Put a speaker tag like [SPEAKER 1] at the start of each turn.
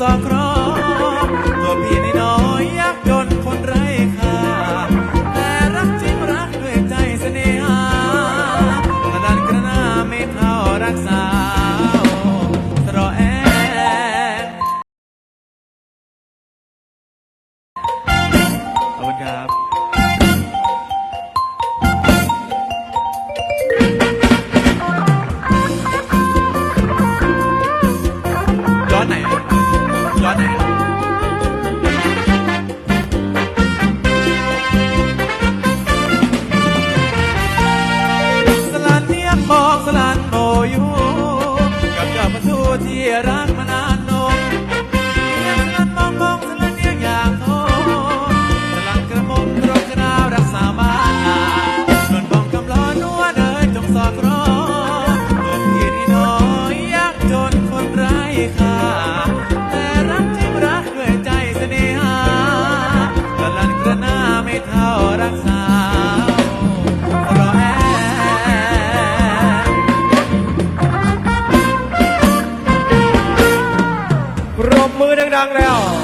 [SPEAKER 1] สักครั้ง รักมานานนมเนียสลันมองมองสลันเนียอยากโทรสลันกระมมตรงกระดาวรักษาบ้านนวลบองกำลอนัวเดินจงสอดรอตัวพี่นี่น้อยยากจนคนไร้ค่าแต่รักจริงรักด้วยใจเสน่หาสลันกระนาไม่ท่า
[SPEAKER 2] ดังๆแล้ว